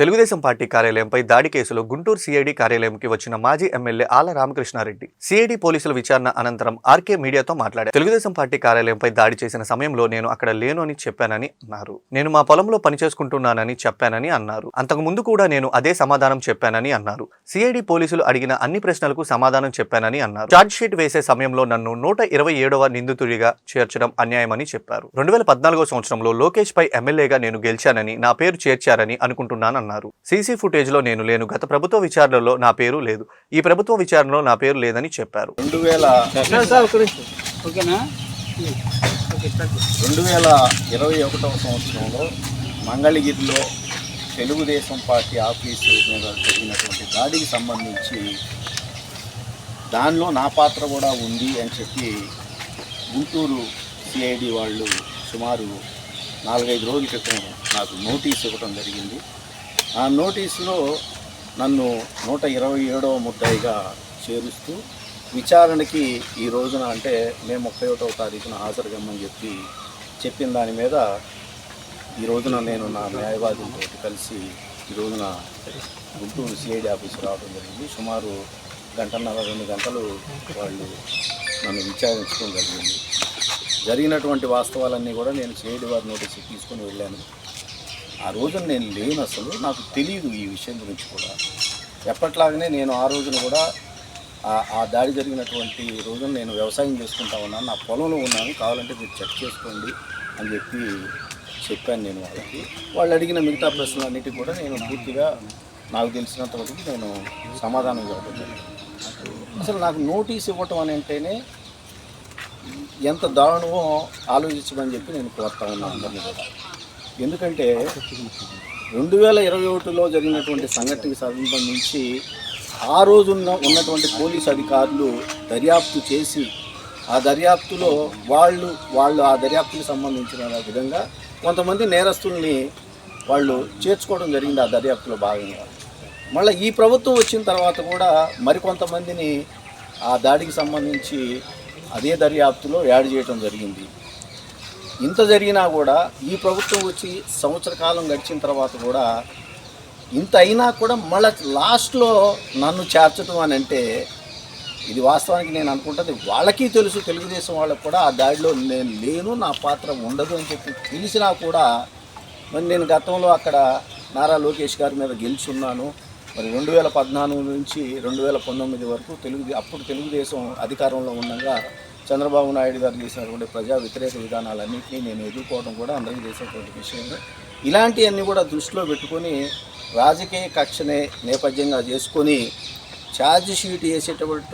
Telugu Desam party కార్యాలయంపై దాడి కేసులో Guntur CID కార్యాలయంకి వచ్చిన మాజీ ఎమ్మెల్యే ఆల రామకృష్ణారెడ్డి. సిఐడి పోలీసుల విచారణ అనంతరం ఆర్కే మీడియాతో మాట్లాడారు. తెలుగుదేశం పార్టీ కార్యాలయంపై దాడి చేసిన సమయంలో నేను అక్కడ లేను అని చెప్పానని అన్నారు. నేను మా పొలంలో పనిచేసుకుంటున్నానని చెప్పానని అన్నారు. అంతకు ముందు కూడా నేను అదే సమాధానం చెప్పానని అన్నారు. సిఐడి పోలీసులు అడిగిన అన్ని ప్రశ్నలకు సమాధానం చెప్పానని అన్నారు. ఛార్జ్ షీట్ వేసే సమయంలో నన్ను నూట ఇరవై ఏడవ నిందితుడిగా చేర్చడం అన్యాయమని చెప్పారు. రెండు వేల పద్నాలుగో సంవత్సరంలో లోకేష్ పై ఎమ్మెల్యేగా నేను గెలిచానని నా పేరు చేర్చారని అనుకుంటున్నానన్నారు. సీసీ ఫుటేజ్లో నేను లేను. గత ప్రభుత్వ విచారణలో నా పేరు లేదు. ఈ ప్రభుత్వ విచారణలో నా పేరు లేదని చెప్పారు. రెండు వేల. రెండు వేల ఇరవై ఒకటవ సంవత్సరంలో మంగళగిరిలో తెలుగుదేశం పార్టీ ఆఫీసు మీద జరిగినటువంటి దాడికి సంబంధించి దానిలో నా పాత్ర కూడా ఉంది అని చెప్పి గుంటూరు సిఐడి వాళ్ళు సుమారు నాలుగైదు రోజుల క్రితం నాకు నోటీస్ ఇవ్వడం జరిగింది. ఆ నోటీసులో నన్ను నూట ఇరవై ఏడవ ముద్దాయిగా చేరుస్తూ విచారణకి ఈ రోజున అంటే మే ముప్పై ఒకటవ తారీఖున హాజరుగమ్మని చెప్పి చెప్పిన దాని మీద ఈ రోజున నేను నా న్యాయవాదులతో కలిసి ఈ రోజున గుంటూరు సిఐడి ఆఫీస్ రావడం జరిగింది. సుమారు గంటన్నర రెండు గంటలు వాళ్ళు నన్ను విచారించడం జరిగింది. జరిగినటువంటి వాస్తవాలన్నీ కూడా నేను సిఐడి వారి నోటీసు తీసుకొని వెళ్ళాను. ఆ రోజున నేను లేను అసలు. నాకు తెలియదు ఈ విషయం గురించి కూడా. ఎప్పట్లాగనే నేను ఆ రోజున కూడా ఆ- దాడి జరిగినటువంటి రోజున నేను వ్యవసాయం చేసుకుంటా ఉన్నాను. నా పొలంలో ఉన్నాను. కావాలంటే మీరు చెక్ చేసుకోండి అని చెప్పి చెప్పాను నేను వాళ్ళకి. వాళ్ళు అడిగిన మిగతా ప్రశ్నలన్నిటికీ కూడా నేను పూర్తిగా నాకు తెలిసినంత వరకు నేను సమాధానం ఇవ్వడం అసలు నాకు నోటీస్ ఇవ్వటం అని అంటేనే ఎంత దారుణమో ఆలోచించమని చెప్పి నేను కోరుతా ఉన్నాను అందరినీ కూడా. ఎందుకంటే రెండు వేల ఇరవై ఒకటిలో జరిగినటువంటి సంఘటనకి సంబంధించి ఆ రోజున్న ఉన్నటువంటి పోలీస్ అధికారులు దర్యాప్తు చేసి ఆ దర్యాప్తులో వాళ్ళు వాళ్ళు ఆ దర్యాప్తుకి సంబంధించిన విధంగా కొంతమంది నేరస్తుల్ని వాళ్ళు చేర్చుకోవడం జరిగింది ఆ దర్యాప్తులో భాగంగా. మళ్ళీ ఈ ప్రభుత్వం వచ్చిన తర్వాత కూడా మరికొంతమందిని ఆ దాడికి సంబంధించి అదే దర్యాప్తులో యాడ్ చేయడం జరిగింది. ఇంత జరిగినా కూడా ఈ ప్రభుత్వం వచ్చి సంవత్సర కాలం గడిచిన తర్వాత కూడా ఇంత అయినా కూడా మళ్ళీ లాస్ట్లో నన్ను చేర్చడం అని అంటే ఇది వాస్తవానికి నేను అనుకుంటుంది. వాళ్ళకి తెలుసు తెలుగుదేశం వాళ్ళకి కూడా ఆ దాడిలో నేను లేను నా పాత్ర ఉండదు అని చెప్పి తెలిసినా కూడా మరి నేను గతంలో అక్కడ నారా లోకేష్ గారి మీద గెలుచున్నాను. మరి రెండు వేల పద్నాలుగు నుంచి రెండు వేల పంతొమ్మిది వరకు తెలుగు అప్పుడు తెలుగుదేశం అధికారంలో ఉండగా చంద్రబాబు నాయుడు గారు చేసినటువంటి ప్రజా వ్యతిరేక విధానాలన్నింటినీ నేను ఎదుర్కోవడం కూడా అందరికీ చేసేటువంటి విషయంలో ఇలాంటివన్నీ కూడా దృష్టిలో పెట్టుకొని రాజకీయ కక్షనే నేపథ్యంగా చేసుకొని ఛార్జ్ షీట్ వేసేటటువంటి